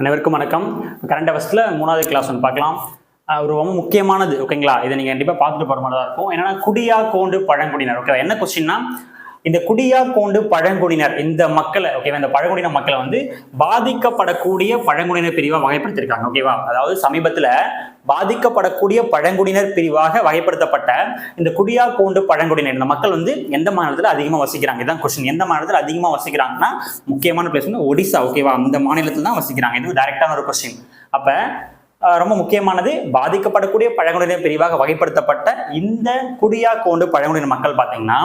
அனைவருக்கும் வணக்கம். கரண்ட் அவர்ஸில் மூணாவது கிளாஸ் ஒன்று பார்க்கலாம். ஒரு ரொம்ப முக்கியமானது ஓகேங்களா இதை நீங்கள் கண்டிப்பாக பார்த்துட்டு போகிற மாதிரி தான் இருக்கும். என்னென்னா குடியா கோண்டு பழங்குடியினர் ஓகேவா என்ன கொஸ்டின்னா இந்த குடியா கோண்டு பழங்குடியினர் இந்த மக்களை ஓகேவா இந்த பழங்குடியின மக்களை வந்து பாதிக்கப்படக்கூடிய பழங்குடியினர் பிரிவாக வகைப்படுத்திருக்காங்க ஓகேவா அதாவது சமீபத்தில் பாதிக்கப்படக்கூடிய பழங்குடியினர் பிரிவாக வகைப்படுத்தப்பட்ட இந்த குடியா கோண்டு பழங்குடியினர் இந்த மக்கள் வந்து எந்த மாநிலத்தில் அதிகமாக வசிக்கிறாங்க? இதான் கொஸ்டின் எந்த மாநிலத்தில் அதிகமாக வசிக்கிறாங்கன்னா முக்கியமான பிளேஸ் வந்து ஒடிசா ஓகேவா அந்த மாநிலத்தில் தான் வசிக்கிறாங்க. இது டைரக்டான ஒரு கொஸ்டின் அப்போ ரொம்ப முக்கியமானது. பாதிக்கப்படக்கூடிய பழங்குடியினர் பிரிவாக வகைப்படுத்தப்பட்ட இந்த குடியா கோண்டு பழங்குடியினர் மக்கள் பார்த்தீங்கன்னா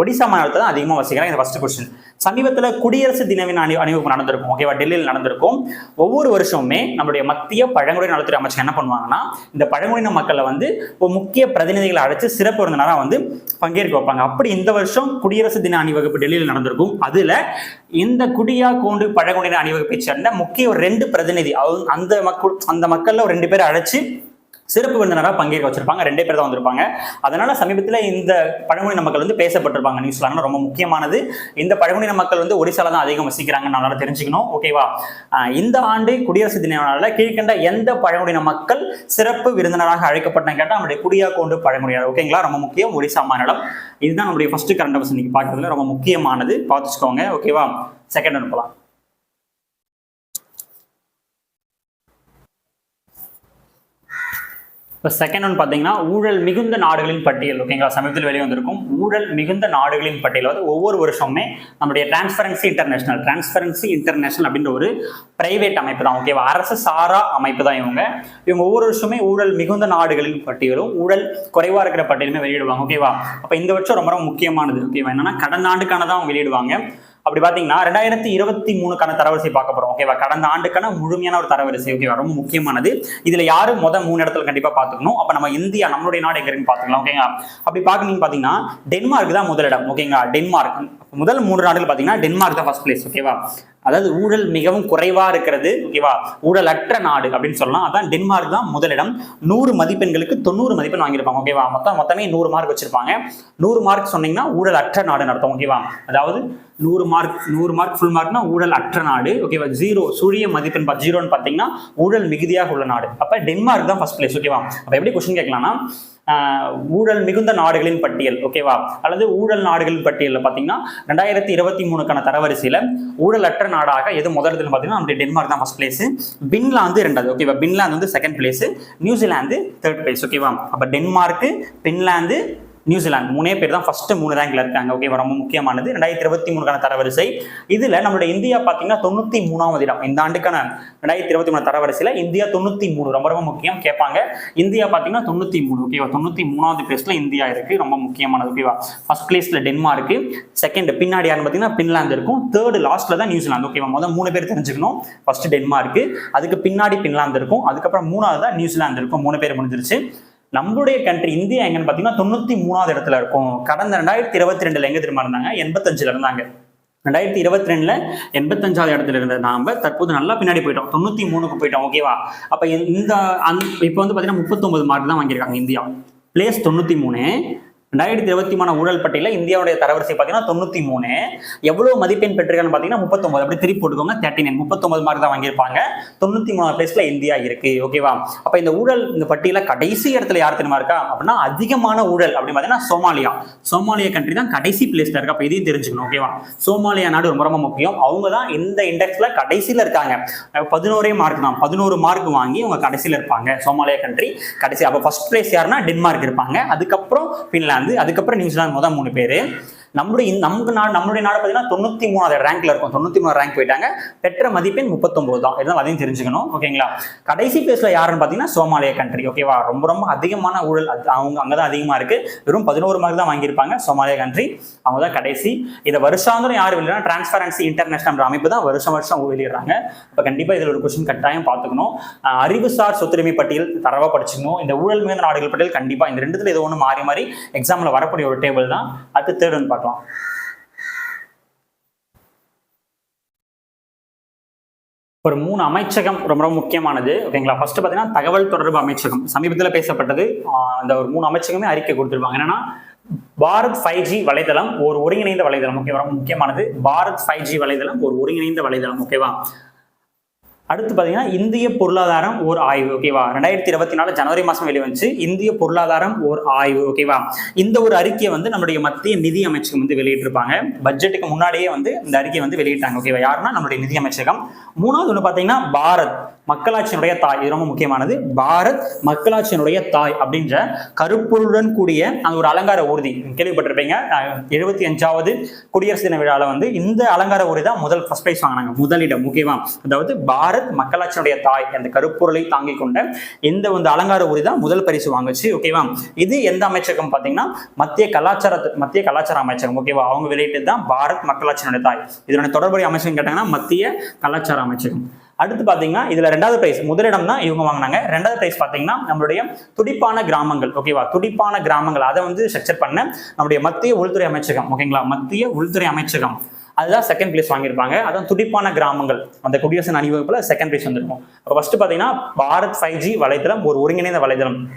ஒடிசா மாநிலத்தில் தான் அதிகமாக வசிக்கிறாங்க. இந்த ஃபர்ஸ்ட் கொஸ்டின் சமீபத்தில் குடியரசு தினவின் அணி அணிவகுப்பு நடந்திருக்கும் ஓகேவா டெல்லியில் நடந்திருக்கும். ஒவ்வொரு வருஷமுமே நம்மளுடைய மத்திய பழங்குடியின நலத்துறை அமைச்சர் என்ன பண்ணுவாங்கன்னா இந்த பழங்குடியின மக்களை வந்து முக்கிய பிரதிநிதிகளை அழைச்சு சிறப்பு விருந்தினராக வந்து பங்கேற்க வைப்பாங்க. அப்படி இந்த வருஷம் குடியரசு தின அணிவகுப்பு டெல்லியில் நடந்திருக்கும். அதுல இந்த குடியா கோண்டு பழங்குடியின அணிவகுப்பை சேர்ந்த முக்கிய ஒரு ரெண்டு பிரதிநிதி அவங்க அந்த மக்கள் அந்த மக்கள்ல ஒரு ரெண்டு பேரை அழைச்சு சிறப்பு விருந்தினராக பங்கேற்க வச்சிருப்பாங்க. ரெண்டே பேர் தான் வந்திருப்பாங்க. அதனால சமீபத்தில் இந்த பழங்குடியின மக்கள் வந்து பேசப்பட்டிருப்பாங்க. நியூஸ்லாண்டில் ரொம்ப முக்கியமானது. இந்த பழங்குடியின மக்கள் வந்து ஒடிசால தான் அதிகம் வசிக்கிறாங்க நல்லா தெரிஞ்சுக்கணும். ஓகேவா இந்த ஆண்டு குடியரசு தின கீழ்கண்ட எந்த பழங்குடியின மக்கள் சிறப்பு விருந்தினராக அழைக்கப்பட்டாங்க கேட்டால் நம்முடைய குடியா கொண்டு பழங்குடியினர் ஓகேங்களா ரொம்ப முக்கியம். ஒடிசா மாநிலம். இதுதான் நம்முடைய ஃபர்ஸ்ட் கரண்ட் அவர்ஸ் இன்னைக்கு பார்க்கறதுல ரொம்ப முக்கியமானது. பார்த்துச்சுக்கோங்க ஓகேவா செகண்ட் அனுப்பலாம் போகலாம் இப்போ செகண்ட் ஒன் பார்த்தீங்கன்னா ஊழல் மிகுந்த நாடுகளின் பட்டியல். ஓகேங்களா சமீபத்தில் வெளியே வந்திருக்கும். ஊழல் மிகுந்த நாடுகளின் பட்டியல். வந்து ஒவ்வொரு வருஷமே நம்முடைய டிரான்ஸ்பரன்சி இன்டர்நேஷனல் டிரான்ஸ்பரன்சி இன்டர்நேஷனல் அப்படின்ற ஒரு பிரைவேட் அமைப்பு தான். ஓகேவா அரசு சாரா அமைப்பு தான் இவங்க. இவங்க ஒவ்வொரு வருஷமே ஊழல் மிகுந்த நாடுகளின் பட்டியலும் ஊழல் குறைவாக இருக்கிற பட்டியலுமே வெளியிடுவாங்க. ஓகேவா அப்போ இந்த வருஷம் ரொம்ப ரொம்ப முக்கியமானது. ஓகேவா என்னன்னா கடந்த ஆண்டுக்கானதான் அவங்க வெளியிடுவாங்க. அப்படி பார்த்தீங்கன்னா ரெண்டாயிரத்தி இருபத்தி மூணுக்கான தரவரிசை பார்க்க போறோம். ஓகேவா கடந்த ஆண்டுக்கான முழுமையான ஒரு தரவரிசை ஓகேவா ரொம்ப முக்கியமானது. இதுல யாரு முத மூணு இடத்துல கண்டிப்பா பார்த்துக்கணும்? அப்ப நம்ம இந்தியா நம்மளுடைய நாடு எங்க இருக்குன்னு பார்த்துக்கலாம் ஓகேங்களா அப்படி பார்க்கணும் பார்த்தீங்கன்னா டென்மார்க் தான் முதலிடம் ஓகேங்களா டென்மார்க் முதல் மூன்று நாடுகள் பார்த்தீங்கன்னா டென்மார்க் தான் ஃபர்ஸ்ட் பிளேஸ் ஓகேவா அதாவது ஊழல் மிகவும் குறைவா இருக்கிறது ஓகேவா ஊழலற்ற நாடு அப்படின்னு சொல்லலாம். அதான் டென்மார்க் தான் முதலிடம் நூறு மதிப்பெண்களுக்கு தொண்ணூறு மதிப்பெண் வாங்கியிருப்பாங்க ஓகேவா மொத்தம் மொத்தமே நூறு மார்க் வச்சிருப்பாங்க. நூறு மார்க் சொன்னீங்கன்னா ஊழலற்ற நாடு நடத்தும் ஓகேவா அதாவது நூறு மார்க் நூறு மார்க் ஃபுல் மார்க்னா ஊழல் அற்ற நாடு. ஓகேவா ஜீரோ சுழிய மதிப்பெண் ஜீரோன்னு பார்த்தீங்கன்னா ஊழல் மிகுதியாக உள்ள நாடு. அப்போ டென்மார்க் தான் ஃபர்ஸ்ட் பிளேஸ் ஓகேவா அப்போ எப்படி கொஸ்டின் கேட்கலாம்னா ஊழல் மிகுந்த நாடுகளின் பட்டியல் ஓகேவா அல்லது ஊழல் நாடுகளின் பட்டியலில் பார்த்தீங்கன்னா ரெண்டாயிரத்தி இருபத்தி மூணுக்கான தரவரிசையில் ஊழலற்ற நாடாக எது முதல் பார்த்தீங்கன்னா நம்முடைய டென்மார்க் தான் ஃபர்ஸ்ட் பிளேஸ் பின்லாந்து ரெண்டாவது ஓகேவா பின்லாந்து வந்து second place New Zealand third place ஓகேவா அப்போ டென்மார்க்கு பின்லாந்து நியூசிலாந்து. மூணே பேர் தான் ஃபர்ஸ்ட் மூணு ரேங்க்ல இருக்காங்க. ஓகேவா ரொம்ப முக்கியமானது. ரெண்டாயிரத்தி இருபத்தி மூணுக்கான தரவரிசை. இதுல நம்மளுடைய இந்தியா பார்த்தீங்கன்னா தொண்ணூத்தி மூணாவது இடம். இந்த ஆண்டுக்கான ரெண்டாயிரத்தி இருபத்தி மூணு தரவரிசையில இந்தியா தொண்ணூத்தி மூணு. ரொம்ப ரொம்ப முக்கியம். கேட்பாங்க. இந்தியா பார்த்தீங்கன்னா தொண்ணூத்தி மூணு. ஓகேவா தொண்ணூத்தி மூணாவது பிளேஸ்ல இந்தியா இருக்கு. ரொம்ப முக்கியமானது. ஓகேவா ஃபர்ஸ்ட் பிளேஸ்ல டென்மார்க் செகண்ட் பின்னாடி யாருன்னு பார்த்தீங்கன்னா பின்லாந்து இருக்கும். தேர்ட் லாஸ்ட்ல தான் நியூசிலாந்து. ஓகேவா முதல் மூணு பேர் தெரிஞ்சுக்கணும். ஃபர்ஸ்ட் டென்மார்க் அதுக்கு பின்னாடி பின்லாந்து இருக்கும். அதுக்கப்புறம் மூணாவது தான் நியூசிலாந்து இருக்கும். மூணு பேர் முடிஞ்சிருச்சு. நம்மளுடைய கண்ட்ரி இந்தியா எங்கன்னு பார்த்தீங்கன்னா தொண்ணூத்தி மூணாவது இடத்துல இருக்கும். கடந்த ரெண்டாயிரத்தி இருபத்தி ரெண்டுல எங்க திரும்ப இருந்தாங்க? எண்பத்தஞ்சுல இருந்தாங்க. ரெண்டாயிரத்தி இருபத்தி ரெண்டுல எண்பத்தஞ்சாவது இடத்துல இருந்த நாம தற்போது நல்லா பின்னாடி போயிட்டோம். தொண்ணூத்தி மூணுக்கு போயிட்டோம் ஓகேவா அப்ப இந்த அந் இப்போ வந்து பாத்தீங்கன்னா முப்பத்தொன்பது மார்க் தான் வாங்கியிருக்காங்க இந்தியா. பிளேஸ் தொண்ணூத்தி மூணு ரெண்டாயிரத்தி இருபத்தி மூணு ஊழல் பட்டியலில் இந்தியாவுடைய தரவரிசை பார்த்தீங்கன்னா தொண்ணூத்தி மூணு. எவ்வளவு மதிப்பெண் பெற்றிருக்கான்னு பார்த்தீங்கன்னா முப்பத்தொன்பது. அப்படி திருப்பி போட்டுக்கோங்க தேர்ட்டி நைன் முப்பத்தொன்பது மார்க் தான் வாங்கியிருப்பாங்க. தொண்ணூத்தி மூணாவது பிளேஸ்ல இந்தியா இருக்கு ஓகேவா அப்ப இந்த ஊழல் இந்த பட்டியல கடைசி இடத்துல யார் தெரியுமா இருக்கா? அப்படின்னா அதிகமான ஊழல் அப்படின்னு பார்த்தீங்கன்னா சோமாலியா. சோமாலியா கண்ட்ரி தான் கடைசி பிளேஸ்ல இருக்கு. அப்ப இதையும் தெரிஞ்சுக்கணும் ஓகேவா சோமாலியா நாடு ரொம்ப ரொம்ப முக்கியம். அவங்க தான் இந்த இண்டெக்ஸ்ல கடைசியில இருக்காங்க. பதினோரே மார்க் தான். பதினோரு மார்க் வாங்கி அவங்க கடைசியில இருப்பாங்க. சோமாலியா கண்ட்ரி கடைசி. அப்ப ஃபர்ஸ்ட் பிளேஸ் யாருன்னா டென்மார்க் இருப்பாங்க. அதுக்கப்புறம் வந்து அதுக்கப்புறம் நியூசிலாந்து மொதல் மூணு பேர். நம்மளுடைய இந்த- நமக்கு நாடு நம்மளுடைய நாடு பார்த்தீங்கன்னா தொண்ணூத்தி மூணாவது ரேங்க்ல இருக்கும். தொண்ணூத்தி மூணு ரேங்க் போயிட்டாங்க. பெற்ற மதிப்பெண் முப்பத்தொன்பது தான். இருந்தாலும் அதையும் தெரிஞ்சுக்கணும். ஓகேங்களா? கடைசி பிளேஸ்ல யாருன்னு பார்த்தீங்கன்னா சோமாலியா கண்ட்ரி ஓகேவா ரொம்ப ரொம்ப அதிகமான ஊழல். அது அவங்க அங்கதான் அதிகமா இருக்கு. வெறும் பதினோரு மார்க் தான் வாங்கியிருப்பாங்க சோமாலியா கண்ட்ரி அவங்க தான் கடைசி. இதை வருஷாந்திரம் யார் வெளியிடா டிரான்ஸ்பரன்சி இன்டர்நேஷனல் அமைப்பு தான் வருஷம் வருஷம் வெளியிடுறாங்க. இப்போ கண்டிப்பா இதுல ஒரு கொஸ்டின் கட்டாயம் பார்த்துக்கணும். அறிவுசார் சொத்துரிமை பட்டியல் தரவா படிச்சுக்கணும். இந்த ஊழல் மிகுந்த நாடுகள் பட்டியல் கண்டிப்பா இந்த ரெண்டுத்துல ஏதோ ஒன்று மாறி மாறி எக்ஸாம்ல வரக்கூடிய ஒரு டேபிள் தான். அடுத்து தேர்ட் ஒன்று பார்க்கலாம். ஒரு மூணு அமைச்சகம் ரொம்ப ரொம்ப முக்கியமானது. ஓகேங்களா ஃபர்ஸ்ட் பார்த்தீங்கன்னா தகவல் தொடர்பு அமைச்சகம். சமீபத்தில் பேசப்பட்டது. ஆஹ் ஒரு மூணு அமைச்சகமே அறிக்கை கொடுத்துருப்பாங்க. என்னன்னா பாரத் ஃபைவ் ஜி வலைதளம் ஒரு ஒருங்கிணைந்த வலைதளம் ஓகே ரொம்ப முக்கியமானது. பாரத் ஃபைவ் ஜி வலைதளம் ஒரு ஒருங்கிணைந்த வலைதளம் ஓகேவா அடுத்து பார்த்தீங்கன்னா இந்திய பொருளாதாரம் ஓர் ஆய்வு ஓகேவா ரெண்டாயிரத்தி இருபத்தி நாலு ஜனவரி மாதம் வெளிவந்துச்சு. இந்திய பொருளாதாரம் ஓர் ஆய்வு ஓகேவா இந்த ஒரு அறிக்கையை வந்து நம்முடைய மத்திய நிதி அமைச்சகம் வந்து வெளியிட்டிருப்பாங்க. பட்ஜெட்டுக்கு முன்னாடியே வந்து இந்த அறிக்கையை வந்து வெளியிட்டாங்க ஓகேவா யாருன்னா நம்முடைய நிதி அமைச்சகம். மூணாவது ஒன்று பார்த்தீங்கன்னா பாரத் மக்களாட்சியினுடைய தாய். இது ரொம்ப முக்கியமானது. பாரத் மக்களாட்சியினுடைய தாய் அப்படின்ற கருப்பொருளுடன் கூடிய அந்த ஒரு அலங்கார ஊர்தி. கேள்விப்பட்டிருப்பீங்க. எழுபத்தி அஞ்சாவது குடியரசு தின விழாவில் வந்து இந்த அலங்கார ஊர்தி தான் முதல் ஃபர்ஸ்ட் பிரைஸ் வாங்கினாங்க. முதலிடம் ஓகேவா அதாவது பாரத் மக்களாட்சியினுடைய தாய் அந்த கருப்பொருளை தாங்கிக் கொண்ட இந்த வந்து அலங்கார உரி தான் முதல் பரிசு வாங்குச்சு ஓகேவா இது எந்த அமைச்சகம் பார்த்தீங்கன்னா மத்திய கலாச்சார மத்திய கலாச்சார அமைச்சகம் ஓகேவா அவங்க வெளியிட்டது தான் பாரத் மக்களாட்சியினுடைய தாய். இதனுடைய தொடர்புடைய அமைச்சகம் கேட்டாங்கன்னா மத்திய கலாச்சார அமைச்சகம். அடுத்து பார்த்தீங்கன்னா இதுல ரெண்டாவது பிரைஸ் முதலிடம் தான் இவங்க வாங்கினாங்க. ரெண்டாவது பிரைஸ் பார்த்தீங்கன்னா நம்மளுடைய துடிப்பான கிராமங்கள் ஓகேவா துடிப்பான கிராமங்கள் அதை வந்து ஸ்ட்ரக்சர் பண்ண நம்முடைய மத்திய உள்துறை அமைச்சகம் ஓகேங்களா மத்திய உள்துறை அமைச்சகம். அதுதான் செகண்ட் பிளேஸ் வாங்கியிருப்பாங்க. அதான் துடிப்பான கிராமங்கள். அந்த குடியரசு அணிவகுப்பில் செகண்ட் பிளேஸ் வந்திருக்கும். அப்போ ஃபர்ஸ்ட் பார்த்தீங்கன்னா பாரத் ஃபைவ் ஜி வலைத்தளம் ஒரு ஒருங்கிணைந்த வலைத்தளம்.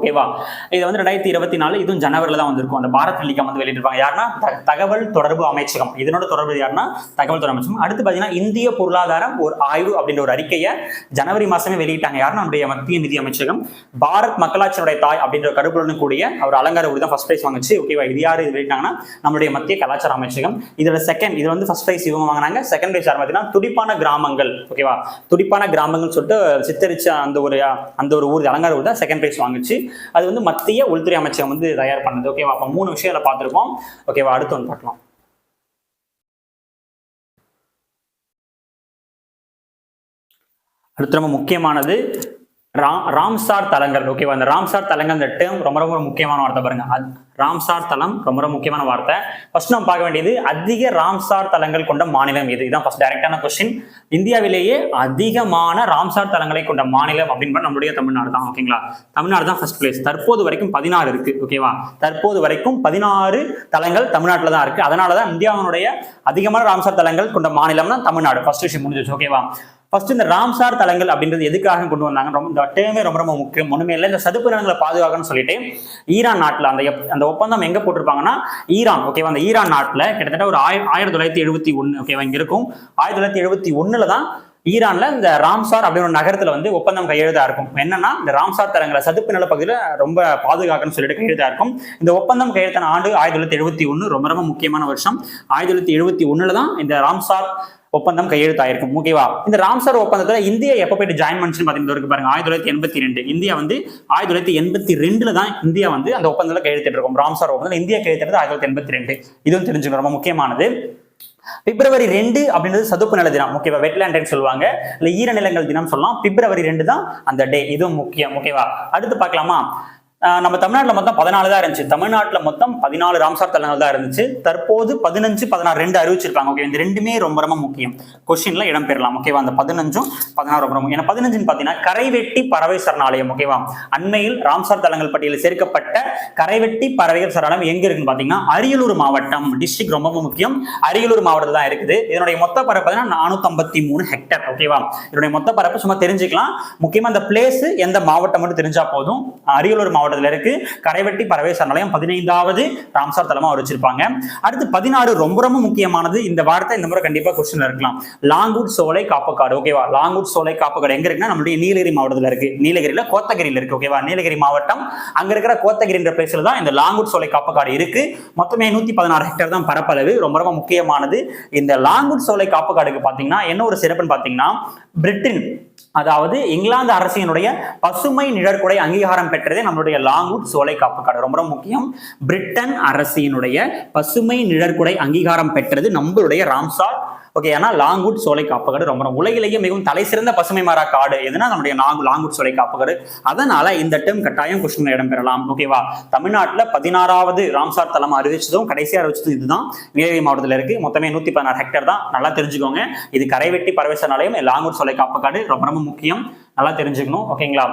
ஓகேவா இது வந்து ரெண்டாயிரத்தி இருபத்தி நாலு இதுவும் ஜனவரியில் தான் வந்திருக்கும். அந்த பாரத் டெலிகாம் வந்து வெளியிட்டிருப்பாங்க. யாருன்னா? த- தகவல் தொடர்பு அமைச்சகம். இதனோட தொடர்பு யாருன்னா? தகவல் தொடர்பு அமைச்சகம். அடுத்து பார்த்தீங்கன்னா இந்திய பொருளாதாரம் ஒரு ஆய்வு அப்படின்ற ஒரு அறிக்கையை ஜனவரி மாசமே வெளியிட்டாங்க. யாருன்னா? நம்முடைய மத்திய நிதி அமைச்சகம். பாரத் மக்களாட்சியினுடைய தாய் அப்படின்ற கருப்புடன் கூடிய அவர் அலங்கார ஊர் தான் ஃபர்ஸ்ட் பிரைஸ் வாங்குச்சு. ஓகேவா இது யார்? இது வெளியிட்டாங்கன்னா நம்முடைய மத்திய கலாச்சார அமைச்சகம். இதோட செகண்ட் இது வந்து ஃபர்ஸ்ட் பிரைஸ் இவங்க வாங்கினாங்க. செகண்ட் பிரைஸ் யார் பார்த்தீங்கன்னா துடிப்பான கிராமங்கள். ஓகேவா துடிப்பான கிராமங்கள் சொல்லிட்டு சித்தரிச்ச அந்த ஒரு அந்த ஒரு ஊர் அலங்கார ஊர் தான் செகண்ட் பிரைஸ் வாங்குச்சு. அது வந்து மத்திய உள்துறை அமைச்சகம் வந்து தயார் பண்ணது. ஓகேவா அப்போ மூணு விஷயங்களை பார்த்துருக்கோம். ஓகேவா அடுத்து ஒன்று பார்க்கலாம். அடுத்து ரொம்ப முக்கியமானது ராம் ராம்சார் தலங்கள். ஓகேவா அந்த ராம்சார் தலங்கள் அந்த டேர்ம் ரொம்ப ரொம்ப முக்கியமான வார்த்தை பாருங்க. ராம்சார் தலம் ரொம்ப ரொம்ப முக்கியமான வார்த்தை. ஃபர்ஸ்ட் நம்ம பார்க்க வேண்டியது அதிக ராம்சார் தலங்கள் கொண்ட மாநிலம் இது இதுதான் ஃபர்ஸ்ட் டைரக்டான கொஸ்டின் இந்தியாவிலேயே அதிகமான ராம்சார் தலங்களை கொண்ட மாநிலம் அப்படின்னு நம்மளுடைய தமிழ்நாடு தான். ஓகேங்களா தமிழ்நாடு தான் ஃபர்ஸ்ட் பிளேஸ் தற்போது வரைக்கும் பதினாறு இருக்கு. ஓகேவா தற்போது வரைக்கும் பதினாறு தலங்கள் தமிழ்நாட்டில் தான் இருக்கு. அதனால தான் இந்தியாவினுடைய அதிகமான ராம்சார் தலங்கள் கொண்ட மாநிலம்னா தமிழ்நாடு. ஃபர்ஸ்ட் விஷயம் முடிஞ்சிச்சு ஓகேவா ஃபர்ஸ்ட் இந்த ராம்சார் தலங்கள் அப்படின்றது எதுக்காக கொண்டு வந்தாங்க? ரொம்ப இந்த டேமே ரொம்ப ரொம்ப முக்கியம். ஒண்ணுமே இல்லை. இந்த சதுப்பு நிலங்களை பாதுகாக்கணும்னு சொல்லிட்டு ஈரான் நாட்டில் அந்த அந்த ஒப்பந்தம் எங்க போட்டிருப்பாங்கன்னா ஈரான் ஓகேவா அந்த ஈரான் நாட்டில் கிட்டத்தட்ட ஒரு ஆயிரம் ஆயிரத்தி தொள்ளாயிரத்தி எழுபத்தி ஒன்று ஓகேவா இங்க இருக்கும். ஆயிரத்தி தொள்ளாயிரத்தி எழுபத்தி ஒண்ணுல தான் ஈரான்ல இந்த ராம்சார் அப்படின்ற ஒரு நகரத்துல வந்து ஒப்பந்தம் கையெழுதா இருக்கும். என்னன்னா இந்த ராம்சார் தலங்களை சதுப்பு நிலப்பகுதியில ரொம்ப பாதுகாக்கணும்னு சொல்லிட்டு கையெழுதா இருக்கும். இந்த ஒப்பந்தம் கையெழுத்தான ஆண்டு ஆயிரத்தி தொள்ளாயிரத்தி எழுபத்தி ஒன்று ரொம்ப ரொம்ப முக்கியமான வருஷம். ஆயிரத்தி தொள்ளாயிரத்தி எழுபத்தி ஒண்ணுல தான் இந்த ராம்சார் ஒப்பந்தம் கையெழுத்தாயிருக்கும் ஓகேவா இந்த ராம்சார் ஒப்பந்தத்தில் இந்தியா எப்போ போயிட்டு ஜாயின் பண்ணுச்சுன்னு பார்த்தீங்கன்னா பாருங்க. ஆயிரத்தி தொள்ளாயிரத்தி எண்பத்தி ரெண்டு இந்தியா வந்து ஆயிரத்தி தொள்ளாயிரத்தி எண்பத்தி ரெண்டுல தான் இந்தியா வந்து அந்த ஒப்பந்தத்தில் கையெழுத்திட்டு இருக்கும் ராம்சார் ஒப்பந்தம் இந்தியா கையெழுத்திட்டது ஆயிரத்தி தொள்ளாயிரத்தி எண்பத்தி ரெண்டு. இதுவும் தெரிஞ்சுக்கணும். ரொம்ப முக்கியமானது. பிப்ரவரி ரெண்டு அப்படின்றது சதுப்பு நில தினம். ஓகேவா வெட்லாண்ட் சொல்லுவாங்க. இல்ல ஈரநிலங்கள் தினம் சொல்லலாம். பிப்ரவரி ரெண்டு தான் அந்த டே இதுவும் முக்கியம். ஓகேவா அடுத்து பார்க்கலாமா? நம்ம தமிழ்நாட்டில் மொத்தம் பதினாலு தான் இருந்துச்சு. தமிழ்நாட்டில் மொத்தம் பதினாலு ராம்சார் தலங்கள் தான் இருந்துச்சு. தற்போது பதினஞ்சு பதினாறு ரெண்டு அறிவிச்சிருக்காங்க. ஓகே இந்த ரெண்டுமே ரொம்ப ரொம்ப முக்கியம். கொஸ்டின்ல இடம் பெறலாம். ஓகேவா அந்த பதினஞ்சும் பதினாறு ரொம்ப ரொம்ப ஏன்னா பதினஞ்சுன்னு பார்த்தீங்கன்னா கரைவெட்டி பறவை சரணாலயம். ஓகேவா அண்மையில் ராம்சார் தலங்கள் பட்டியலில் சேர்க்கப்பட்ட கரைவெட்டி பறவைகள் சரணாலயம் எங்க இருக்குன்னு பார்த்தீங்கன்னா அரியலூர் மாவட்டம் டிஸ்ட்ரிக்ட் ரொம்ப முக்கியம். அரியலூர் மாவட்டத்தில் தான் இருக்குது. இதனுடைய மொத்த பரப்பு பார்த்தீங்கன்னா நானூத்தி மூணு ஹெக்டர் ஓகேவா இதனுடைய மொத்த பரப்பு சும்மா தெரிஞ்சுக்கலாம். முக்கியமாக அந்த பிளேஸ் எந்த மாவட்டம் மட்டும் தெரிஞ்சா போதும். அரியலூர் மாவட்டம் மாவட்டத்தில் இருக்கு. கரைவெட்டி பறவை சரணாலயம் பதினைந்தாவது ராம்சார் தலமா வச்சிருப்பாங்க. அடுத்து பதினாறு ரொம்ப ரொம்ப முக்கியமானது. இந்த வார்த்தை இந்த முறை கண்டிப்பா கொஸ்டின்ல இருக்கலாம். லாங்குட் சோலை காப்புக்காடு ஓகேவா லாங்குட் சோலை காப்புக்காடு எங்க இருக்குன்னா நம்மளுடைய நீலகிரி மாவட்டத்தில் இருக்கு. நீலகிரியில கோத்தகிரியில் இருக்கு ஓகேவா நீலகிரி மாவட்டம். அங்க இருக்கிற கோத்தகிரின்ற பிளேஸ்ல தான் இந்த லாங்குட் சோலை காப்புக்காடு இருக்கு. மொத்தமே நூத்தி பதினாறு ஹெக்டேர் தான் பரப்பளவு. ரொம்ப ரொம்ப முக்கியமானது. இந்த லாங்குட் சோலை காப்புக்காடுக்கு பாத்தீங்கன்னா என்ன ஒரு சிறப்புன்னு பாத்தீங்கன்னா பிரிட்டன் அதாவது இங்கிலாந்து அரசினுடைய பசுமை நிழற்குடை அங்கீகாரம் பெற்றதே நம்மளுடைய லாங்வுட் சோலை காப்புக்காடு ரொம்ப ரொம்ப முக்கியம். பிரிட்டன் அரசினுடைய பசுமை நிழற்குடை அங்கீகாரம் பெற்றது நம்மளுடைய ராம்சார் ஓகே ஏன்னா லாங்கூட் சோலை காப்புக்காடு ரொம்ப ரொம்ப உலகிலேயே மிகவும் தலை சிறந்த பசுமை மாறா காடு எதுனா நம்மளுடைய நாங் லாங்கூட் சோலை காப்புக்காடு அதனால இந்த டேர்ம் கட்டாயம் கொஸ்டின் இடம் பெறலாம் ஓகேவா தமிழ்நாட்டில் பதினாறாவது ராம்சார் தலம் அறிவிச்சதும் கடைசியாக அறிவிச்சதும் இதுதான். நீலகிரி மாவட்டத்தில் இருக்கு. மொத்தமே நூத்தி பதினாறு ஹெக்டர் தான். நல்லா தெரிஞ்சுக்கோங்க. இது கரைவெட்டி பறவை சரணாலயம் லாங்கூட் சோலை காப்புக்காடு ரொம்ப ரொம்ப முக்கியம். நல்லா தெரிஞ்சுக்கணும். ஓகேங்களா?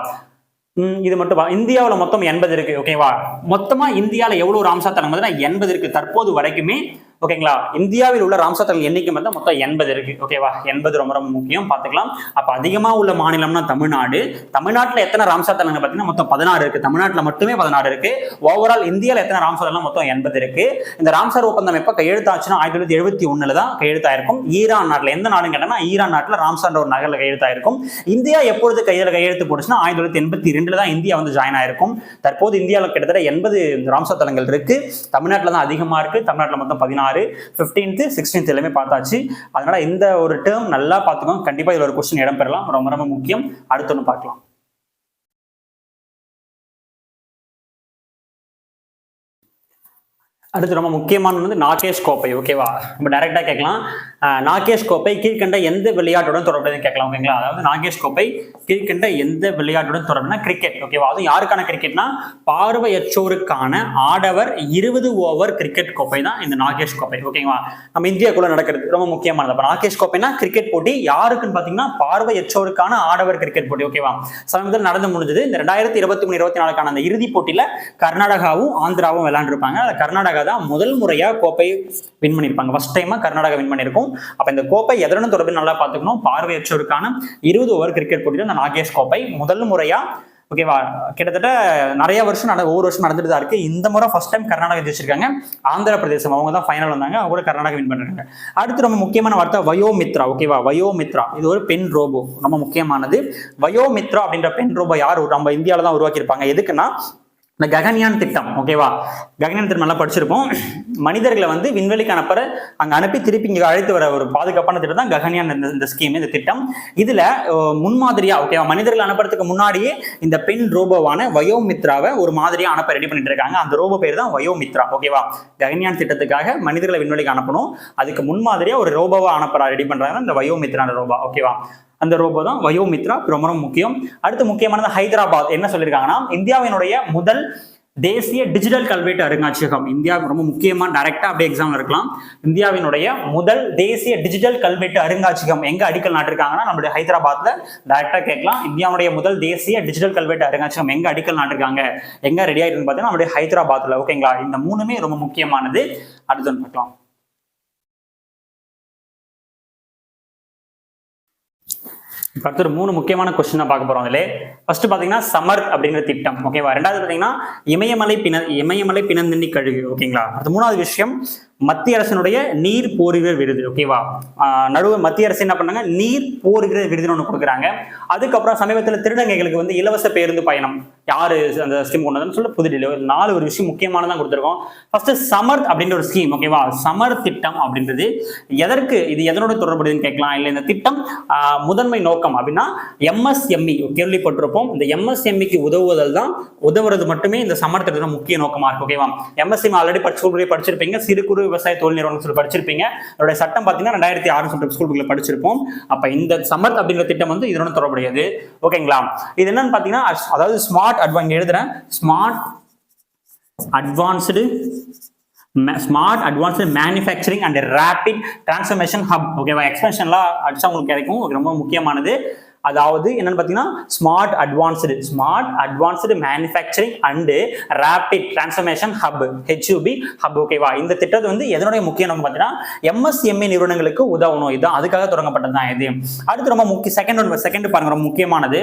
இது மட்டும் இந்தியாவில் மொத்தம் எண்பது இருக்கு. ஓகேவா? மொத்தமா இந்தியால எவ்வளவு ராம்சார் தலம் எண்பது இருக்கு. தற்போது வரைக்குமே ஓகேங்களா? இந்தியாவில் உள்ள ராம்சார் எண்ணிக்கை வந்து மொத்தம் எண்பது இருக்கு. ஓகேவா எண்பது ரொம்ப ரொம்ப முக்கியம். பார்த்துக்கலாம். அப்போ அதிகமாக உள்ள மாநிலம்னா தமிழ்நாடு. தமிழ்நாட்டில் எத்தனை ராம்சார் தலங்கள் பார்த்தீங்கன்னா மொத்தம் பதினாறு இருக்கு. தமிழ்நாட்டில் மட்டுமே பதினாறு இருக்கு. ஓவரால் இந்தியாவில் எத்தனை ராம்சார் மொத்தம் எண்பது இருக்கு. இந்த ராம்சார் ஒப்பந்தம் எப்போ கையெழுத்தாச்சுன்னா ஆயிரத்தி தொள்ளாயிரத்தி எழுபத்தி ஒண்ணுல தான் கையெழுத்தாயிருக்கும். ஈரான் நாட்டில் எந்த நாடுன்னு கேட்டா ஈரான் நாட்டில் ராம்சார் ஒரு நகரில் கையெழுத்தாயிருக்கும். இந்தியா எப்பொழுது கையில் கையெழுத்து போட்டுச்சுன்னா ஆயிரத்தி தொள்ளாயிரத்தி எண்பத்தி ரெண்டுல தான் இந்தியா வந்து ஜாயின் ஆயிருக்கும். தற்போது இந்தியாவில் கிட்டத்தட்ட எண்பது ராம்சார் தலங்கள் இருக்கு. தமிழ்நாட்டில் தான் அதிகமாக இருக்கு. தமிழ்நாட்டில் மொத்தம் பதினாறு ஃபிஃப்டீன்த்து சிக்ஸ்டீன்த் எல்லாமே பார்த்தாச்சு. அதனால இந்த ஒரு டேர்ம் நல்லா பார்த்துக்கோங்க. கண்டிப்பா இதுல ஒரு கொஸ்டின் இடம் பெறலாம். ரொம்ப ரொம்ப முக்கியம். அடுத்து ஒன்று பார்க்கலாம். அடுத்து ரொம்ப முக்கியமானது வந்து நாகேஷ் கோப்பை ஓகேவா நம்ம டைரக்டா கேட்கலாம். நாகேஷ் கோப்பை கீழ்கண்ட எந்த விளையாட்டுடன் தொடர்புடையது கேட்கலாம் ஓகேங்களா அதாவது நாகேஷ் கோப்பை கீழ்கண்ட எந்த விளையாட்டுடன் தொடர்புனா கிரிக்கெட் ஓகேவா அதுவும் யாருக்கான கிரிக்கெட்னா பார்வையற்றோருக்கான ஆடவர் இருபது ஓவர் கிரிக்கெட் கோப்பை தான் இந்த நாகேஷ் கோப்பை ஓகேங்களா நம்ம இந்தியாக்குள்ள நடக்கிறது ரொம்ப முக்கியமானது. அப்ப நாகேஷ் கோப்பைனா கிரிக்கெட் போட்டி யாருக்குன்னு பாத்தீங்கன்னா பார்வையற்றோருக்கான ஆடவர் கிரிக்கெட் போட்டி ஓகேவா சமீபத்தில் நடந்து முடிஞ்சது. இந்த ரெண்டாயிரத்தி இருபத்தி மூணு இருபத்தி நாலுக்கான அந்த இறுதிப் போட்டியில கர்நாடகாவும் ஆந்திராவும் விளையாண்டுருப்பாங்க. அதுல கர்நாடகா தான் முதல் முறையா கோப்பை வின் பண்ணியிருப்பாங்க. ஃபர்ஸ்ட் டைமா கர்நாடகா வின் பண்ணியிருக்கும். அப்ப இந்த கோப்பை எதனுடன் தொடர்பு நல்லா பார்த்துக்கணும். பார்வையற்றோருக்கான இருபது ஓவர் கிரிக்கெட் போட்டியில் இந்த நாகேஷ் கோப்பை முதல் முறையா ஓகேவா கிட்டத்தட்ட நிறைய வருஷம் நட ஒவ்வொரு வருஷம் நடந்துட்டு தான் இருக்கு. இந்த முறை ஃபர்ஸ்ட் டைம் கர்நாடகா ஜெயிச்சிருக்காங்க. ஆந்திர பிரதேசம் அவங்க தான் ஃபைனல் வந்தாங்க. அவங்க கூட கர்நாடகா வின் பண்ணிருக்காங்க. அடுத்து ரொம்ப முக்கியமான வார்த்தை வயோமித்ரா ஓகேவா வயோமித்ரா. இது ஒரு பெண் ரோபோ. ரொம்ப முக்கியமானது. வயோமித்ரா அப்படின்ற பெண் ரோபோ யார்? நம்ம இந்தியாவில தான் உருவாக்கியிருப்பாங்க. எதுக்குன்னா இந்த ககன்யான் திட்டம் ஓகேவா ககன்யான் திட்டம் நல்லா படிச்சிருப்போம். மனிதர்களை வந்து விண்வெளிக்கு அனுப்புற அங்க அனுப்பி திருப்பி இங்க அழைத்து வர ஒரு பாதுகாப்பான திட்டம் தான் ககன்யான் இந்த இந்த ஸ்கீம் இந்த திட்டம். இதுல முன்மாதிரியா ஓகேவா மனிதர்கள் அனுப்புறதுக்கு முன்னாடியே இந்த பெண் ரோபோவான வயோமித்ராவை ஒரு மாதிரியா அனுப்ப ரெடி பண்ணிட்டு இருக்காங்க. அந்த ரோபோ பேர் தான் வயோமித்ரா ஓகேவா ககன்யான் திட்டத்துக்காக மனிதர்களை விண்வெளிக்கு அனுப்பணும். அதுக்கு முன்மாதிரியா ஒரு ரோபோவை அனுப்புறா ரெடி பண்றாங்க இந்த வயோமித்ரான ரோபோ ஓகேவா அந்த ரோபோ தான் வயோமித்ரா ரொம்ப ரொம்ப முக்கியம். அடுத்து முக்கியமானது ஹைதராபாத். என்ன சொல்லியிருக்காங்கன்னா இந்தியாவினுடைய முதல் தேசிய டிஜிட்டல் கல்வெட்டு அருங்காட்சியகம். இந்தியா ரொம்ப முக்கியமா டைரக்டா அப்படியே எக்ஸாம் இருக்கலாம். இந்தியாவினுடைய முதல் தேசிய டிஜிட்டல் கல்வெட்டு அருங்காட்சியகம் எங்க அடிக்கல் நாட்டிருக்காங்கன்னா நம்மளுடைய ஹைதராபாத்ல. டைரக்டா கேட்கலாம். இந்தியாவுடைய முதல் தேசிய டிஜிட்டல் கல்வெட்டு அருங்காட்சியகம் எங்க அடிக்கல் நாட்டிருக்காங்க? எங்க ரெடி ஆயிருக்கு பார்த்தீங்கன்னா நம்மளுடைய ஹைதராபாத்ல. ஓகேங்களா இந்த மூணுமே ரொம்ப முக்கியமானது. அடுத்து பார்க்கலாம். இப்போ அடுத்து ஒரு மூணு முக்கியமான கொஸ்டின் பார்க்க போறோம் அதில் ஃபர்ஸ்ட் பாத்தீங்கன்னா சமர் அப்படிங்கிற திட்டம் ஓகேவா ரெண்டாவது பாத்தீங்கன்னா இமயமலை பின இமயமலை பிணந்தண்ணி கழுகு ஓகேங்களா அடுத்து மூணாவது விஷயம் மத்திய அரசினுடைய நீர் போர்வீரர் விருது ஓகேவா நடுவு மத்திய அரசு என்ன பண்ணாங்க? நீர் போர்வீரர் விருதுன்னு ஒன்று கொடுக்குறாங்க. அதுக்கப்புறம் சமீபத்தில் திருநங்கைகளுக்கு வந்து இலவச பேருந்து பயணம். யாரு அந்த ஸ்கீம் கொண்டு சொல்ல சொல்லி புதுடில்லி ஒரு நாலு ஒரு விஷயம் முக்கியமானதான் கொடுத்துருக்கோம். ஃபர்ஸ்ட் சமர் அப்படின்ற ஒரு ஸ்கீம் ஓகேவா சமர் திட்டம் அப்படின்றது எதற்கு இது எதனோட தொடர்புடையதுன்னு கேட்கலாம். இல்லை இந்த திட்டம் முதன்மை நோக்கம் அப்படின்னா எம்எஸ்எம்இ கேள்விப்பட்டிருப்போம். இந்த எம்எஸ்எம்இக்கு உதவுவதல் தான் உதவுறது மட்டுமே இந்த சமர் திட்டத்தோட முக்கிய நோக்கமாக இருக்கு ஓகேவா எம்எஸ்எம்இ ஆல்ரெடி படிச்சு படிச்சிருப்பீங்க. சிறு குறு விவசாய தொழில் நிறுவனம் சொல்லி படிச்சிருப்பீங்க. அதோட சட்டம் பார்த்தீங்கன்னா ரெண்டாயிரத்தி ஆறு சொல்லிட்டு ஸ்கூல் படிச்சிருப்போம். அப்ப இந்த சமர்த் அப்படிங்கிற திட்டம் வந்து இதனோட தொடர்புடையது. ஓகேங்களா? இது என்னன்னு பார்த்தீங்கன்னா அதாவது ஸ்மார்ட் அட்வான்ஸ் எழுதுறேன். Smart advanced smart advanced manufacturing and rapid transformation hub ஓகேவா எக்ஸ்பென்ஷன்லாம் அடிச்சா உங்களுக்கு கிடைக்கும். இது ரொம்ப முக்கியமானது. அதாவது என்னன்னு பார்த்தீங்கன்னா smart advanced smart advanced manufacturing and rapid transformation hub HUB hub ஓகேவா இந்த திட்டத்தை வந்து எதனுடைய முக்கியம் நோக்கம் பார்த்தீங்கன்னா எம்எஸ்எம்இ நிறுவனங்களுக்கு உதவணும். இதுதான் அதுக்காக தொடங்கப்பட்டது தான் இது. அடுத்து ரொம்ப முக்கிய செகண்ட் ஒன் செகண்ட் பாருங்க ரொம்ப முக்கியமானது.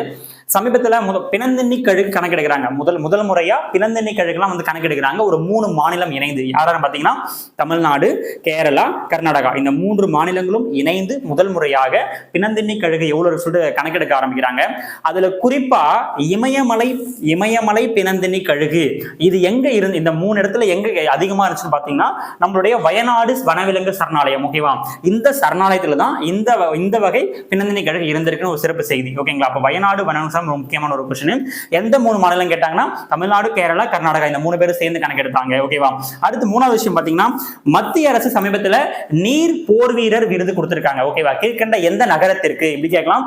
சமீபத்தில் முத பிணந்தண்ணி கழுகு கணக்கெடுக்கிறாங்க. முதல் முதல் முறையா பிணந்தண்ணி கழுகுலாம் வந்து கணக்கெடுக்கிறாங்க. ஒரு மூணு மாநிலம் இணைந்து. யாரும் பார்த்தீங்கன்னா தமிழ்நாடு கேரளா கர்நாடகா. இந்த மூன்று மாநிலங்களும் இணைந்து முதல் முறையாக பிணந்தண்ணி கழுகு எவ்வளவு சொல்லிட்டு கணக்கெடுக்க ஆரம்பிக்கிறாங்க. அதுல குறிப்பா இமயமலை இமயமலை பிணந்தண்ணி கழுகு. இது எங்க இருந்து இந்த மூணு இடத்துல எங்க அதிகமா இருந்துச்சுன்னு பாத்தீங்கன்னா நம்மளுடைய வயநாடு வனவிலங்கு சரணாலயம் ஓகேவா இந்த சரணாலயத்துல தான் இந்த வ- இந்த வகை பிணந்தண்ணி கழுகு இருந்திருக்குன்னு ஒரு சிறப்பு செய்தி ஓகேங்களா அப்ப வயநாடு வனவிலங்கு சரணாலயம் ரொம்ப முக்கியமான ஒரு கொஸ்டின் எந்த மூணு மாநிலம் கேட்டாங்கன்னா தமிழ்நாடு கேரளா கர்நாடகா இந்த மூணு பேரும் சேர்ந்து கணக்கெடுத்தாங்க ஓகேவா அடுத்து மூணாவது விஷயம் பாத்தீங்கன்னா மத்திய அரசு சமீபத்துல நீர் போர் வீரர் விருது கொடுத்திருக்காங்க ஓகேவா கீழ்கண்ட எந்த நகரத்திற்கு இப்படி கேட்கலாம்?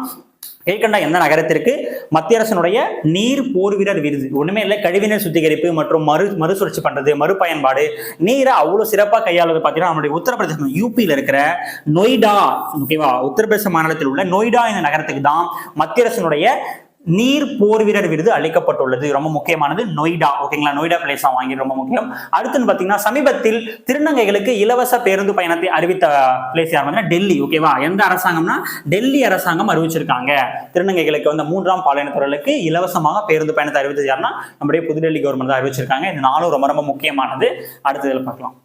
கீழ்கண்ட எந்த நகரத்திற்கு மத்திய அரசினுடைய நீர் போர் வீரர் விருது? ஒண்ணுமே இல்லை கழிவுநீர் சுத்திகரிப்பு மற்றும் மறு மறுசுழற்சி பண்றது மறுபயன்பாடு. நீரை அவ்வளவு சிறப்பாக கையாளுவது பார்த்தீங்கன்னா நம்மளுடைய உத்தரப்பிரதேசம் யூபியில் இருக்கிற நொய்டா ஓகேவா உத்தரப்பிரதேச மாநிலத்தில் உள்ள நொய்டா என்ற நகரத்துக்கு தான் மத்திய அரசினுடைய நீர் போர் வீரர் விருது அளிக்கப்பட்டுள்ளது. ரொம்ப முக்கியமானது நொய்டா. ஓகேங்களா நொய்டா பிளேஸ் வாங்கி ரொம்ப முக்கியம். அடுத்துன்னு பார்த்தீங்கன்னா சமீபத்தில் திருநங்கைகளுக்கு இலவச பேருந்து பயணத்தை அறிவித்த பிளேஸ் யார் வந்து டெல்லி. ஓகேவா எந்த அரசாங்கம்னா டெல்லி அரசாங்கம் அறிவிச்சிருக்காங்க. திருநங்கைகளுக்கு வந்து மூன்றாம் பாலினத்தவர்களுக்கு இலவசமாக பேருந்து பயணத்தை அறிவித்தது யாருன்னா நம்முடைய புதுடெல்லி கவர்மெண்ட் தான் அறிவிச்சிருக்காங்க. இந்த நாளும் ரொம்ப ரொம்ப முக்கியமானது. அடுத்ததில் பார்க்கலாம்.